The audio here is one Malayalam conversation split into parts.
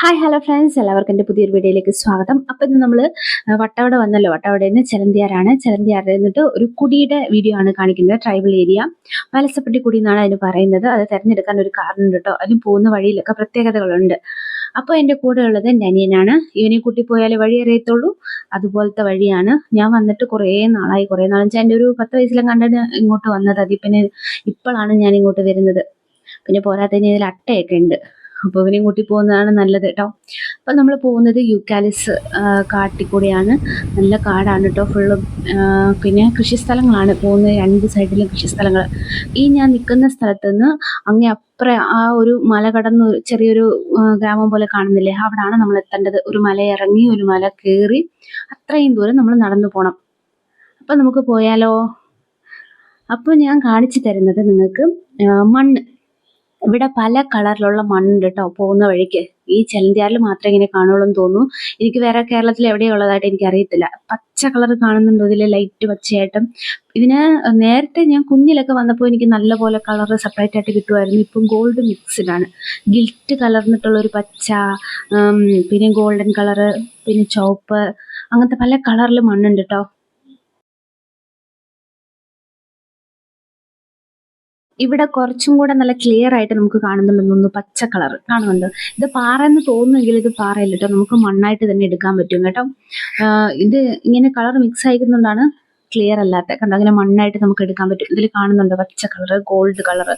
ഹായ് ഹലോ ഫ്രണ്ട്സ് എല്ലാവർക്കും എന്റെ പുതിയൊരു വീഡിയോയിലേക്ക് സ്വാഗതം. അപ്പം ഇന്ന് നമ്മൾ വട്ടവട വന്നല്ലോ. വട്ടവടയിൽ നിന്ന് ചെലന്തിയാറാണ് ചെലന്തിയാറിൽ നിന്നിട്ട് ഒരു കുടിയുടെ വീഡിയോ ആണ് കാണിക്കുന്നത്. ട്രൈബൽ ഏരിയ മലസപ്പെട്ടി കുടി എന്നാണ് അതിന് പറയുന്നത്. അത് തിരഞ്ഞെടുക്കാൻ ഒരു കാരണം ഉണ്ട് കേട്ടോ. അതിന് പോകുന്ന വഴിയിലൊക്കെ പ്രത്യേകതകളുണ്ട്. അപ്പോൾ എന്റെ കൂടെ ഉള്ളത് എന്റെ അനിയനാണ് ഇവനെ കൂട്ടി പോയാലേ വഴി അറിയത്തുള്ളൂ. അതുപോലത്തെ വഴിയാണ്. ഞാൻ വന്നിട്ട് കുറേ നാളായി. കുറേ നാളെന്ന് വെച്ചാൽ എന്റെ ഒരു പത്ത് വയസ്സിലും കണ്ടിട്ട് ഇങ്ങോട്ട് വന്നത്. അതിൽ പിന്നെ ഇപ്പോഴാണ് ഞാൻ ഇങ്ങോട്ട് വരുന്നത്. പിന്നെ പോരാത്തതിന് ഇതിൽ അട്ടയൊക്കെ ഉണ്ട്. അപ്പോൾ ഇവനെയും കൂട്ടി പോകുന്നതാണ് നല്ലത് കേട്ടോ അപ്പോൾ നമ്മൾ പോകുന്നത് യൂക്കാലിസ് കാട്ടിൽ കൂടെയാണ് നല്ല കാടാണ് കേട്ടോ ഫുള്ളും പിന്നെ കൃഷിസ്ഥലങ്ങളാണ്. പോകുന്നത് രണ്ട് സൈഡിലും കൃഷിസ്ഥലങ്ങൾ ഈ ഞാൻ നിൽക്കുന്ന സ്ഥലത്ത് നിന്ന് അങ്ങേ അപ്പുറം ആ ഒരു മല കടന്ന് ചെറിയൊരു ഗ്രാമം പോലെ കാണുന്നില്ലേ? അവിടാണ് നമ്മൾ എത്തേണ്ടത്. ഒരു മല ഇറങ്ങി ഒരു മല കയറി അത്രയും ദൂരം നമ്മൾ നടന്നു പോകണം അപ്പം നമുക്ക് പോയാലോ? അപ്പോൾ ഞാൻ കാണിച്ചു തരുന്നത് നിങ്ങൾക്ക് മണ്ണ്. ഇവിടെ പല കളറിലുള്ള മണ്ണുണ്ട് കേട്ടോ പോകുന്ന വഴിക്ക്. ഈ ചെലന്തിയാറിൽ മാത്രമേ ഇങ്ങനെ കാണുള്ളൂ എന്ന് തോന്നുന്നു. എനിക്ക് വേറെ കേരളത്തിൽ എവിടെയുള്ളതായിട്ട് എനിക്ക് അറിയത്തില്ല. പച്ച കളർ കാണുന്നുണ്ടോ ഇതിൽ ലൈറ്റ് പച്ചയായിട്ടും. ഇതിന് നേരത്തെ ഞാൻ കുഞ്ഞിലൊക്കെ വന്നപ്പോൾ എനിക്ക് നല്ലപോലെ കളർ സെപ്പറേറ്റ് ആയിട്ട് കിട്ടുമായിരുന്നു. ഇപ്പം ഗോൾഡ് മിക്സ്ഡ് ആണ്. ഗിൽറ്റ് കലർന്നിട്ടുള്ള ഒരു പച്ച പിന്നെ ഗോൾഡൻ കളറ് പിന്നെ ചുവപ്പ് അങ്ങനത്തെ പല കളറിൽ മണ്ണുണ്ട് കേട്ടോ ഇവിടെ കുറച്ചും കൂടെ നല്ല ക്ലിയർ ആയിട്ട് നമുക്ക് കാണുന്നുണ്ടെന്ന് തോന്നുന്നു പച്ച കളർ കാണുന്നുണ്ട്. ഇത് പാറ എന്ന് തോന്നുമെങ്കിൽ ഇത് പാറയല്ല കേട്ടോ. നമുക്ക് മണ്ണായിട്ട് തന്നെ എടുക്കാൻ പറ്റും കേട്ടോ. ഇത് ഇങ്ങനെ കളർ മിക്സ് ആയിക്കുന്നതുകൊണ്ടാണ് ക്ലിയർ അല്ലാത്ത. കണ്ടോ? അങ്ങനെ മണ്ണായിട്ട് നമുക്ക് എടുക്കാൻ പറ്റും. ഇതിൽ കാണുന്നുണ്ട് പച്ച കളർ ഗോൾഡ് കളർ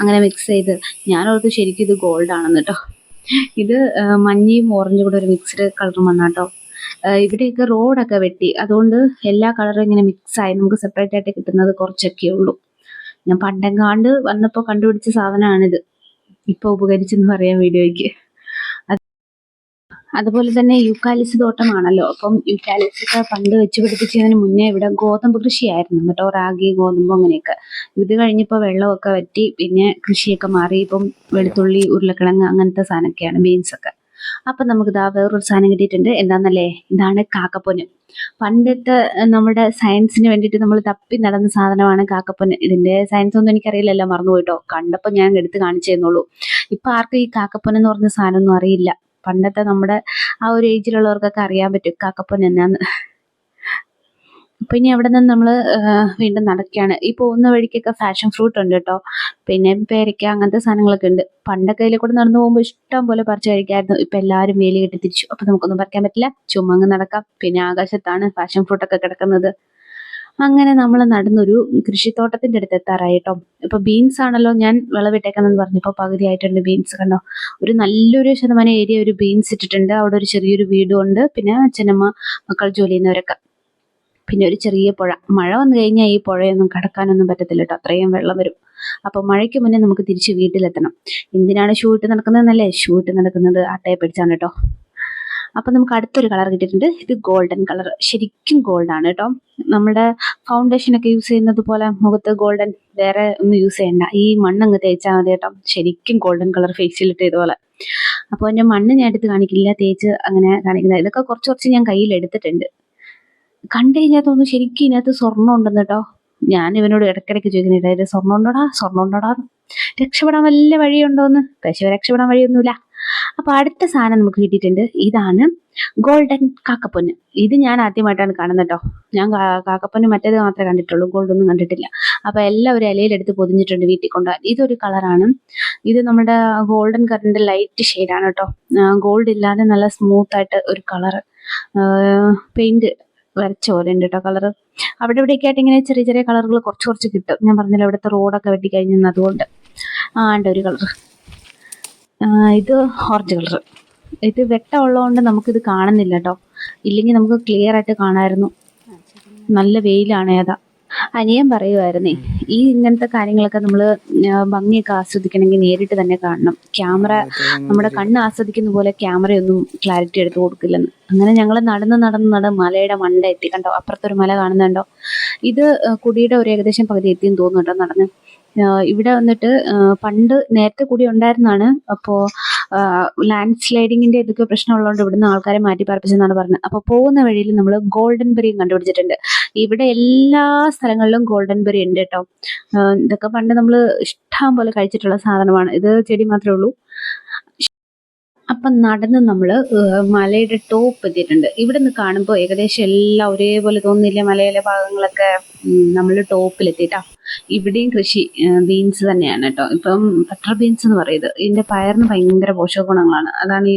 അങ്ങനെ മിക്സ് ചെയ്ത്. ഞാൻ ഓർത്ത് ശരിക്കും ഇത് ഗോൾഡ് ആണെന്ന് കേട്ടോ. ഇത് മഞ്ഞയും ഓറഞ്ചും കൂടെ ഒരു മിക്സ്ഡ് കളർ മണ്ണാട്ടോ ഇവിടെയൊക്കെ റോഡൊക്കെ വെട്ടി. അതുകൊണ്ട് എല്ലാ കളറും ഇങ്ങനെ മിക്സ് ആയി. നമുക്ക് സെപ്പറേറ്റ് ആയിട്ട് കിട്ടുന്നത് കുറച്ചൊക്കെ ഉള്ളൂ. ഞാൻ പണ്ടെങ്ങാണ്ട് വന്നപ്പോൾ കണ്ടുപിടിച്ച സാധനമാണിത് ഇപ്പോൾ ഉപകരിച്ചെന്ന് പറയാം വീഡിയോയ്ക്ക്. അതുപോലെ തന്നെ യൂക്കാലിസ് തോട്ടമാണല്ലോ. അപ്പം യൂക്കാലിസ് ഒക്കെ പണ്ട് വെച്ച് പിടിപ്പിച്ചതിന് മുന്നേ ഇവിടെ ഗോതമ്പ് കൃഷിയായിരുന്നു കേട്ടോ. റാഗി ഗോതമ്പ് അങ്ങനെയൊക്കെ. ഇത് കഴിഞ്ഞപ്പോൾ വെള്ളമൊക്കെ വറ്റി പിന്നെ കൃഷിയൊക്കെ മാറി. ഇപ്പം വെളുത്തുള്ളി ഉരുളക്കിഴങ്ങ് അങ്ങനത്തെ സാധനമൊക്കെയാണ് ബീൻസ് ഒക്കെ. അപ്പം നമുക്ക് ഇതാ വേറൊരു സാധനം കിട്ടിയിട്ടുണ്ട്. എന്താണെന്നല്ലേ ഇതാണ് കാക്കപ്പൊന് പണ്ടത്തെ നമ്മുടെ സയൻസിന് വേണ്ടിയിട്ട് നമ്മൾ തപ്പി നടന്ന സാധനമാണ് കാക്കപ്പൊന് ഇതിന്റെ സയൻസ് ഒന്നും എനിക്കറിയില്ലല്ലോ മറന്നുപോയിട്ടോ. കണ്ടപ്പോൾ ഞാൻ എടുത്ത് കാണിച്ചു തന്നുള്ളൂ ഇപ്പൊ ആർക്കും ഈ കാക്കപ്പൊൻ എന്ന് പറഞ്ഞ സാധനമൊന്നും അറിയില്ല. പണ്ടത്തെ നമ്മുടെ ആ ഒരു ഏജിലുള്ളവർക്കൊക്കെ അറിയാൻ പറ്റും കാക്കപ്പൊൻ എന്നാന്ന്. അപ്പൊ ഇനി അവിടെ നിന്ന് നമ്മൾ വീണ്ടും നടക്കുകയാണ്. ഈ പോകുന്ന വഴിക്കൊക്കെ ഫാഷൻ ഫ്രൂട്ട് ഉണ്ട് കേട്ടോ. പിന്നെ പേരയ്ക്ക അങ്ങനത്തെ സാധനങ്ങളൊക്കെ ഉണ്ട്. പണ്ടൊക്കെ അതിലെ കൂടെ നടന്നു പോകുമ്പോൾ ഇഷ്ടം പോലെ പറിച്ചു കഴിക്കായിരുന്നു ഇപ്പൊ എല്ലാവരും വേലി കെട്ടി തിരിച്ചു. അപ്പൊ നമുക്കൊന്നും പറിക്കാൻ പറ്റില്ല. ചുമങ്ങ് നടക്കാം. പിന്നെ ആകാശത്താണ് ഫാഷൻ ഫ്രൂട്ട് ഒക്കെ കിടക്കുന്നത്. അങ്ങനെ നമ്മൾ നടന്നൊരു കൃഷിത്തോട്ടത്തിന്റെ അടുത്ത് എത്താറായി കേട്ടോ. ഇപ്പൊ ബീൻസ് ആണല്ലോ ഞാൻ വിളവിട്ടേക്കെന്ന് പറഞ്ഞപ്പോ പകുതി ആയിട്ടുണ്ട് ബീൻസ് കണ്ടോ. ഒരു നല്ലൊരു ശതമാനം ഏരിയ ഒരു ബീൻസ് ഇട്ടിട്ടുണ്ട്. അവിടെ ഒരു ചെറിയൊരു വീടും ഉണ്ട്. പിന്നെ അച്ഛനമ്മ മക്കൾ ജോലി ചെയ്യുന്നവരൊക്കെ. പിന്നെ ഒരു ചെറിയ പുഴ. മഴ വന്നു കഴിഞ്ഞാൽ ഈ പുഴയൊന്നും കടക്കാനൊന്നും പറ്റത്തില്ല കേട്ടോ. അത്രയും വെള്ളം വരും. അപ്പൊ മഴയ്ക്ക് മുന്നേ നമുക്ക് തിരിച്ച് വീട്ടിലെത്തണം. എന്തിനാണ് ഷൂ ഇട്ട് നടക്കുന്നതെന്നല്ലേ? ഷൂ ഇട്ട് നടക്കുന്നത് അട്ടയെ പിടിച്ചാണ് കേട്ടോ. അപ്പൊ നമുക്ക് അടുത്തൊരു കളർ കിട്ടിയിട്ടുണ്ട്. ഇത് ഗോൾഡൻ കളർ ശരിക്കും ഗോൾഡ് ആണ് കേട്ടോ. നമ്മുടെ ഫൗണ്ടേഷൻ ഒക്കെ യൂസ് ചെയ്യുന്നത് പോലെ മുഖത്ത് ഗോൾഡൻ വേറെ ഒന്നും യൂസ് ചെയ്യണ്ട. ഈ മണ്ണങ്ങ് തേച്ചാൽ മതി കേട്ടോ. ശരിക്കും ഗോൾഡൻ കളർ ഫേസിലിട്ട് ഇതുപോലെ. അപ്പോൾ എന്റെ മണ്ണ് ഞാൻ എടുത്ത് കാണിക്കില്ല. തേച്ച് അങ്ങനെ കാണിക്കുന്നത്. ഇതൊക്കെ കുറച്ച് കുറച്ച് ഞാൻ കയ്യിൽ എടുത്തിട്ടുണ്ട്. കണ്ടു തോന്നുന്നു ശരിക്കും ഇതിനകത്ത് സ്വർണം ഉണ്ടെന്ന് കേട്ടോ. ഞാൻ ഇവനോട് ഇടയ്ക്കിടയ്ക്ക് ചോദിക്കുന്നില്ല ഇത് സ്വർണം ഉണ്ടോടാ സ്വർണം ഉണ്ടോടാ രക്ഷപ്പെടാൻ വല്ല വഴിയുണ്ടോന്ന്? പക്ഷേ രക്ഷപ്പെടാൻ വഴിയൊന്നുമില്ല. അപ്പൊ അടുത്ത സാധനം നമുക്ക് കിട്ടിയിട്ടുണ്ട്. ഇതാണ് ഗോൾഡൻ കാക്കപ്പൊന്ന്. ഇത് ഞാൻ ആദ്യമായിട്ടാണ് കാണുന്നത് കേട്ടോ. ഞാൻ കാക്കപ്പൊന്ന് മറ്റേത് മാത്രമേ കണ്ടിട്ടുള്ളൂ. ഗോൾഡ് ഒന്നും കണ്ടിട്ടില്ല. അപ്പൊ എല്ലാം ഒരു ഇലയിലെടുത്ത് പൊതിഞ്ഞിട്ടുണ്ട് വീട്ടിൽ കൊണ്ടുപോകാൻ. ഇതൊരു കളറാണ്. ഇത് നമ്മുടെ ഗോൾഡൻ കളറിന്റെ ലൈറ്റ് ഷെയ്ഡാണ് കേട്ടോ. ഗോൾഡ് ഇല്ലാതെ നല്ല സ്മൂത്ത് ആയിട്ട് ഒരു കളർ പെയിന്റ് വരച്ച പോലെ ഉണ്ട് കേട്ടോ കളർ അവിടെ ഇവിടെയൊക്കെ ആയിട്ട് ഇങ്ങനെ ചെറിയ ചെറിയ കളറുകൾ കുറച്ച് കുറച്ച് കിട്ടും. ഞാൻ പറഞ്ഞില്ല ഇവിടുത്തെ റോഡൊക്കെ വെട്ടി കഴിഞ്ഞു അതുകൊണ്ട്. ഉണ്ട് ഒരു കളർ ഇത് ഓറഞ്ച് കളർ ഇത് വെട്ട ഉള്ളതുകൊണ്ട് നമുക്കിത് കാണുന്നില്ല കേട്ടോ ഇല്ലെങ്കിൽ നമുക്ക് ക്ലിയർ ആയിട്ട് കാണാമായിരുന്നു നല്ല വെയിലാണ് ഏതാ. അനിയൻ പറയുമായിരുന്നേ ഈ ഇങ്ങനത്തെ കാര്യങ്ങളൊക്കെ നമ്മൾ ഭംഗിയൊക്കെ ആസ്വദിക്കണമെങ്കിൽ നേരിട്ട് തന്നെ കാണണം. ക്യാമറ നമ്മുടെ കണ്ണ് ആസ്വദിക്കുന്ന പോലെ ക്യാമറയൊന്നും ക്ലാരിറ്റി എടുത്തു കൊടുക്കില്ലെന്ന്. അങ്ങനെ ഞങ്ങൾ നടന്ന് നടന്ന് നടന്ന് മലയുടെ മണ്ട എത്തി. കണ്ടോ? അപ്പുറത്തൊരു മല കാണുന്നുണ്ടോ? ഇത് കുടിയുടെ ഒരു ഏകദേശം പകുതി എത്തിയെന്ന് തോന്നുന്നു കേട്ടോ നടന്ന്. ഇവിടെ വന്നിട്ട് പണ്ട് നേരത്തെ കൂടി ഉണ്ടായിരുന്നാണ്. അപ്പോൾ ലാൻഡ് സ്ലൈഡിങ്ങിന്റെ ഇതൊക്കെ പ്രശ്നമുള്ളതുകൊണ്ട് ഇവിടുന്ന് ആൾക്കാരെ മാറ്റി പാർപ്പിച്ചെന്നാണ് പറഞ്ഞത്. അപ്പോൾ പോകുന്ന വഴിയിൽ നമ്മൾ ഗോൾഡൻ ബെറിയും കണ്ടുപിടിച്ചിട്ടുണ്ട്. ഇവിടെ എല്ലാ സ്ഥലങ്ങളിലും ഗോൾഡൻ ബെറി ഉണ്ട് കേട്ടോ ഇതൊക്കെ പണ്ട് നമ്മൾ ഇഷ്ടം പോലെ കഴിച്ചിട്ടുള്ള സാധനമാണ്. ഇത് ചെടി മാത്രമേ ഉള്ളൂ. അപ്പം നടന്ന് നമ്മൾ മലയുടെ ടോപ്പ് എത്തിയിട്ടുണ്ട്. ഇവിടെ നിന്ന് കാണുമ്പോൾ ഏകദേശം എല്ലാം ഒരേപോലെ തോന്നില്ല മലയിലെ ഭാഗങ്ങളൊക്കെ നമ്മൾ ടോപ്പിലെത്തിയിട്ടാ ഇവിടെയും കൃഷി ബീൻസ് തന്നെയാണ് കേട്ടോ. ഇപ്പം ബട്ടർ ബീൻസ് എന്ന് പറയുന്നത്. ഇതിന്റെ പയറിന് ഭയങ്കര പോഷക ഗുണങ്ങളാണ് അതാണ് ഈ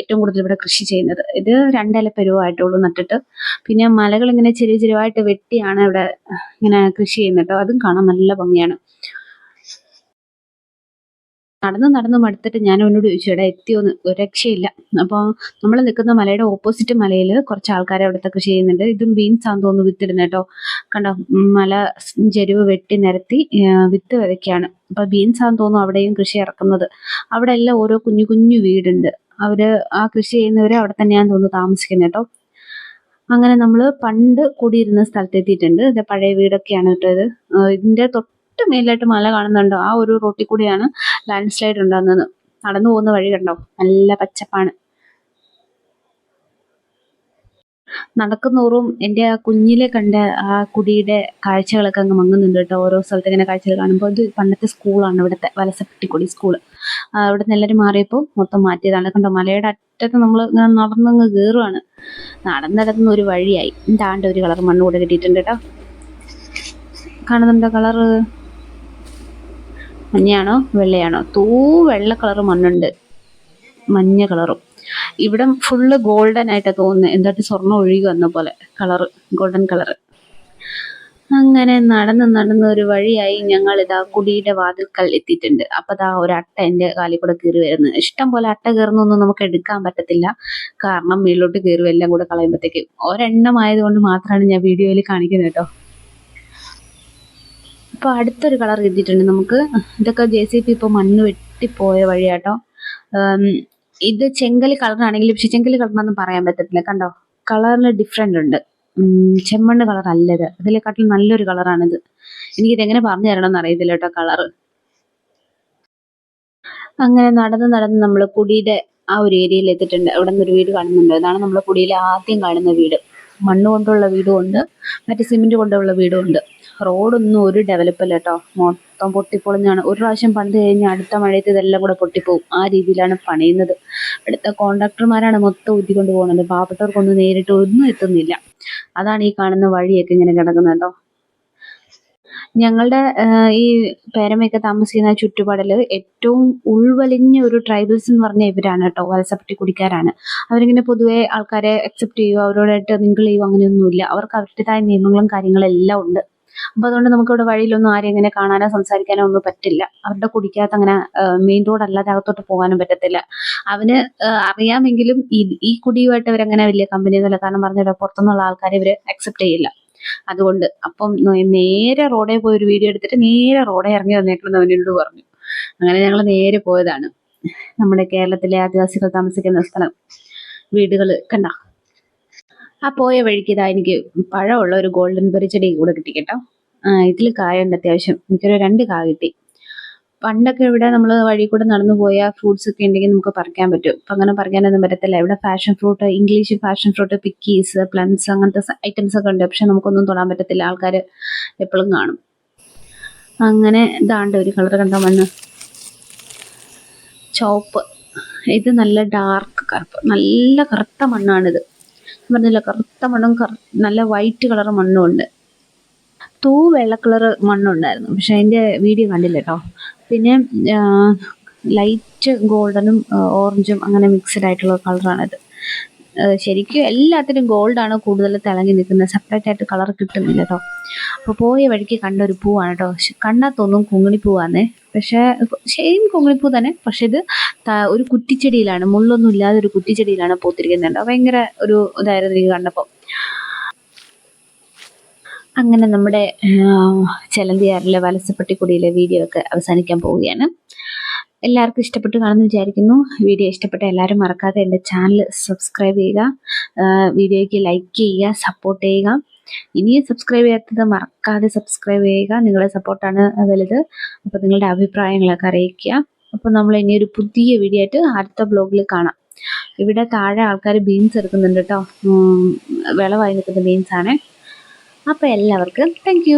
ഏറ്റവും കൂടുതൽ ഇവിടെ കൃഷി ചെയ്യുന്നത്. ഇത് രണ്ടില പരുവായിട്ടുള്ളൂ നട്ടിട്ട്. പിന്നെ മലകൾ ഇങ്ങനെ ചെറിയ ചെരുവായിട്ട് വെട്ടിയാണ് ഇവിടെ ഇങ്ങനെ കൃഷി ചെയ്യുന്നത് കേട്ടോ. അതും കാണാൻ നല്ല ഭംഗിയാണ്. നടന്ന് നടന്ന് മടുത്തിട്ട് ഞാൻ അവനോട് ചോദിച്ചു എടാ എത്തിയോന്ന് രക്ഷയില്ല. അപ്പോൾ നമ്മൾ നിൽക്കുന്ന മലയുടെ ഓപ്പോസിറ്റ് മലയിൽ കുറച്ച് ആൾക്കാർ അവിടുത്തെ കൃഷി ചെയ്യുന്നുണ്ട്. ഇതും ബീൻസ് ആണെന്ന് തോന്നുന്നു വിത്തിടുന്നത് കേട്ടോ കണ്ടോ മല ചെരുവ് വെട്ടി നിരത്തി വിത്ത് വിതയ്ക്കാണ് അപ്പോൾ ബീൻസ് ആണെന്ന് തോന്നുന്നു അവിടെയും കൃഷി ഇറക്കുന്നത്. അവിടെ എല്ലാം ഓരോ കുഞ്ഞു കുഞ്ഞു വീടുണ്ട്. അവർ ആ കൃഷി ചെയ്യുന്നവരെ അവിടെ തന്നെയാന്ന് തോന്നുന്നു താമസിക്കുന്നത് കേട്ടോ അങ്ങനെ നമ്മൾ പണ്ട് കൂടിയിരുന്ന സ്ഥലത്തെത്തിയിട്ടുണ്ട്. ഇത് പഴയ വീടൊക്കെയാണ് കേട്ടോ ഇത്. ഇതിന്റെ തൊട്ട് തൊട്ട് മേലായിട്ട് മല കാണുന്നുണ്ടോ. ആ ഒരു റോട്ടിൽ കൂടിയാണ് ലാൻഡ് സ്ലൈഡ് ഉണ്ടാകുന്നത്. നടന്നു പോകുന്ന വഴി കണ്ടോ? നല്ല പച്ചപ്പാണ്. നടക്കുന്നോറും എന്റെ ആ കുഞ്ഞിലെ കണ്ട ആ കുടിയുടെ കാഴ്ചകളൊക്കെ അങ്ങ് മങ്ങുന്നുണ്ട് കേട്ടോ. ഓരോ സ്ഥലത്ത് ഇങ്ങനെ കാഴ്ചകൾ കാണുമ്പോൾ ഇത് പണ്ടത്തെ സ്കൂളാണ് ഇവിടുത്തെ വലസപ്പെട്ടിക്കുടി സ്കൂൾ അവിടെ നിന്ന് എല്ലാവരും മാറിയപ്പോൾ മൊത്തം മാറ്റിയതാണ്. കണ്ടോ? മലയുടെ അറ്റത്ത് നമ്മൾ ഇങ്ങനെ നടന്നങ്ങ് കയറുവാണ് നടന്നിടത്തുനിന്ന് ഒരു വഴിയായി. താണ്ട ഒരു കളർ മണ്ണ് കൂടെ കിട്ടിയിട്ടുണ്ട് കേട്ടോ. കാണുന്നുണ്ടോ കളറ്? മഞ്ഞയാണോ? വെള്ളയാണോ? തൂ വെള്ള കളർ മണ്ണുണ്ട്. മഞ്ഞ കളറും. ഇവിടെ ഫുള്ള് ഗോൾഡൻ ആയിട്ടാണ് തോന്നുന്നത് എന്തായിട്ട് സ്വർണം ഒഴുകി വന്ന പോലെ. Colour golden colour. അങ്ങനെ നടന്ന് നടന്ന് ഒരു വഴിയായി ഞങ്ങൾ ഇതാ കുടിയുടെ വാതിൽക്കൽ എത്തിയിട്ടുണ്ട്. അപ്പൊ ദാ ഒരു അട്ട എന്റെ കാലിൽ കൂടെ കയറി വരുന്നത് ഇഷ്ടം പോലെ അട്ട കയറുന്നൊന്നും നമുക്ക് എടുക്കാൻ പറ്റത്തില്ല. കാരണം മേളിലോട്ട് കയറും എല്ലാം കൂടെ കളയുമ്പോഴത്തേക്കും ഒരെണ്ണം ആയതുകൊണ്ട് മാത്രമാണ് ഞാൻ വീഡിയോയിൽ കാണിക്കുന്നത് കേട്ടോ. ഇപ്പോൾ അടുത്തൊരു കളർ കിട്ടിയിട്ടുണ്ട് നമുക്ക്. ഇതൊക്കെ ജെ സി പി ഇപ്പോൾ മണ്ണ് വെട്ടിപ്പോയ വഴിയാട്ടോ. ഇത് ചെങ്കൽ കളറാണെങ്കിൽ പക്ഷെ ചെങ്കൽ കളറാണെന്ന് പറയാൻ പറ്റത്തില്ല. കണ്ടോ? കളറിന് ഡിഫറെന്റ് ഉണ്ട്. ചെമ്മണ്ണ് കളർ അല്ല ഇത് ഇതിനെക്കാട്ടിലും നല്ലൊരു കളറാണിത്. എനിക്കിത് എങ്ങനെ പറഞ്ഞു തരണമെന്ന് അറിയത്തില്ല കേട്ടോ കളറ് അങ്ങനെ നടന്ന് നടന്ന് നമ്മൾ കുടിയുടെ ആ ഒരു ഏരിയയിൽ എത്തിയിട്ടുണ്ട്. അവിടെ നിന്ന് ഒരു വീട് കാണുന്നുണ്ട്. അതാണ് നമ്മൾ കുടിയിലെ ആദ്യം കാണുന്ന വീട്. മണ്ണ് കൊണ്ടുള്ള വീടും ഉണ്ട്. മറ്റേ സിമെന്റ് കൊണ്ടുള്ള വീടും ഉണ്ട്. റോഡൊന്നും ഒരു ഡെവലപ്പല്ല കേട്ടോ മൊത്തം പൊട്ടിപ്പൊളിഞ്ഞാണ്. ഒരു പ്രാവശ്യം പണിത് കഴിഞ്ഞാൽ അടുത്ത മഴയത്ത് ഇതെല്ലാം കൂടെ പൊട്ടിപ്പോവും. ആ രീതിയിലാണ് പണിയുന്നത്. അടുത്ത കോൺട്രാക്ടർമാരാണ് മൊത്തം ഊറ്റിക്കൊണ്ട് പോകുന്നത്. പാവപ്പെട്ടവർക്കൊന്നും നേരിട്ട് ഒന്നും എത്തുന്നില്ല. അതാണ് ഈ കാണുന്ന വഴിയൊക്കെ ഇങ്ങനെ കിടക്കുന്നത് കേട്ടോ ഞങ്ങളുടെ ഈ പേരമയൊക്കെ താമസിക്കുന്ന ചുറ്റുപാടിൽ ഏറ്റവും ഉൾവലിഞ്ഞ ഒരു ട്രൈബൽസ് എന്ന് പറഞ്ഞ ഇവരാണ് കേട്ടോ വലസപ്പെട്ടി കുടിക്കാരാണ് അവരിങ്ങനെ പൊതുവെ ആൾക്കാരെ അക്സെപ്റ്റ് ചെയ്യുക അവരോടായിട്ട് മിങ്കിൾ ചെയ്യുക അങ്ങനെയൊന്നുമില്ല. അവർക്ക് അവരുടേതായ നിയമങ്ങളും കാര്യങ്ങളും എല്ലാം ഉണ്ട്. അപ്പോൾ അതുകൊണ്ട് നമുക്ക് ഇവിടെ വഴിയിലൊന്നും ആരെയും ഇങ്ങനെ കാണാനോ സംസാരിക്കാനോ ഒന്നും പറ്റില്ല. അവരുടെ കുടിക്കകത്ത് അങ്ങനെ മെയിൻ റോഡ് അല്ലാതെ അകത്തോട്ട് പോകാനും പറ്റത്തില്ല. അവന് അറിയാമെങ്കിലും ഈ ഈ കുടിയുമായിട്ട് അവരങ്ങനെ വലിയ കമ്പനി ഒന്നുമില്ല. കാരണം പറഞ്ഞല്ലോ പുറത്തുനിന്നുള്ള ആൾക്കാരെ ഇവർ അക്സെപ്റ്റ് ചെയ്യില്ല. അതുകൊണ്ട് അപ്പം നേരെ റോഡേ പോയി ഒരു വീഡിയോ എടുത്തിട്ട് നേരെ റോഡേ ഇറങ്ങി വന്നേക്കണം അവനോട് പറഞ്ഞു. അങ്ങനെ ഞങ്ങൾ നേരെ പോയതാണ്. നമ്മുടെ കേരളത്തിലെ ആദിവാസികൾ താമസിക്കുന്ന സ്ഥലം. വീടുകൾ കണ്ട? ആ പോയ വഴിക്ക് ഇതാ എനിക്ക് പഴമുള്ള ഒരു ഗോൾഡൻ ബെറി ചെടി കൂടെ കിട്ടി കേട്ടോ. ഇതിൽ കായുണ്ട് അത്യാവശ്യം. എനിക്കൊരു രണ്ട് കാ കിട്ടി. പണ്ടൊക്കെ ഇവിടെ നമ്മൾ വഴി കൂടെ നടന്നു പോയ ഫ്രൂട്ട്സ് ഒക്കെ ഉണ്ടെങ്കിൽ നമുക്ക് പറിക്കാൻ പറ്റും. ഇപ്പം അങ്ങനെ പറിക്കാനൊന്നും പറ്റത്തില്ല. ഇവിടെ passion fruit English passion fruit പിക്കീസ് plums അങ്ങനത്തെ ഐറ്റംസ് ഒക്കെ ഉണ്ട്. പക്ഷെ നമുക്കൊന്നും തൊടാൻ പറ്റത്തില്ല. ആൾക്കാർ എപ്പോഴും കാണും. അങ്ങനെ ഇതാണ്ട് ഒരു കളർ കണ്ട മണ്ണ് ചോപ്പ് ഇത് നല്ല ഡാർക്ക് കറുപ്പ്. നല്ല കറുത്ത മണ്ണാണിത്. പറഞ്ഞില്ല കറുത്ത മണ്ണും നല്ല വൈറ്റ് കളർ മണ്ണും ഉണ്ട് തൂ വെള്ള കളർ മണ്ണുണ്ടായിരുന്നു. പക്ഷെ അതിന്റെ വീഡിയോ കണ്ടില്ല കേട്ടോ പിന്നെ ലൈറ്റ് ഗോൾഡനും ഓറഞ്ചും അങ്ങനെ മിക്സഡ് ആയിട്ടുള്ള കളറാണിത് ശരിക്കും എല്ലാത്തിനും ഗോൾഡാണ് കൂടുതൽ തിളങ്ങി നിൽക്കുന്നത്. സെപ്പറേറ്റ് ആയിട്ട് കളർ കിട്ടുന്നില്ല കേട്ടോ അപ്പോൾ പോയ വഴിക്ക് കണ്ട ഒരു പൂവാണ് കേട്ടോ കണ്ടാൽ തോന്നും കുങ്ങിണിപ്പൂവാന്നേ പക്ഷേ സെയിം കുങ്ങിണിപ്പൂ തന്നെ. പക്ഷേ ഇത് ഒരു കുറ്റിച്ചെടിയിലാണ്. മുള്ളൊന്നും ഇല്ലാതെ ഒരു കുറ്റിച്ചെടിയിലാണ് പൂത്തിരിക്കുന്നുണ്ട് ഭയങ്കര ഒരു ഇതായിരുന്നു എനിക്ക് കണ്ടപ്പോൾ അങ്ങനെ നമ്മുടെ ചെലന്തിയാറിലെ വലസപ്പെട്ടിക്കുടിയിലെ വീഡിയോ ഒക്കെ അവസാനിക്കാൻ പോവുകയാണ്. എല്ലാവർക്കും ഇഷ്ടപ്പെട്ട് കാണുമെന്ന് വിചാരിക്കുന്നു. വീഡിയോ ഇഷ്ടപ്പെട്ട എല്ലാവരും മറക്കാതെ എന്റെ ചാനൽ സബ്സ്ക്രൈബ് ചെയ്യുക. വീഡിയോയ്ക്ക് ലൈക്ക് ചെയ്യുക സപ്പോർട്ട് ചെയ്യുക. ഇനിയും സബ്സ്ക്രൈബ് ചെയ്യാത്തത് മറക്കാതെ സബ്സ്ക്രൈബ് ചെയ്യുക. നിങ്ങളുടെ സപ്പോർട്ടാണ് വലുത്. അപ്പോൾ നിങ്ങളുടെ അഭിപ്രായങ്ങളൊക്കെ അറിയിക്കുക. അപ്പോൾ നമ്മൾ ഇനി ഒരു പുതിയ വീഡിയോ ആയിട്ട് അടുത്ത ബ്ലോഗിൽ കാണാം. ഇവിടെ താഴെ ആൾക്കാർ ബീൻസ് എടുക്കുന്നുണ്ട് കേട്ടോ വിളവായി നിൽക്കുന്ന ബീൻസാണ് അപ്പോൾ എല്ലാവർക്കും താങ്ക്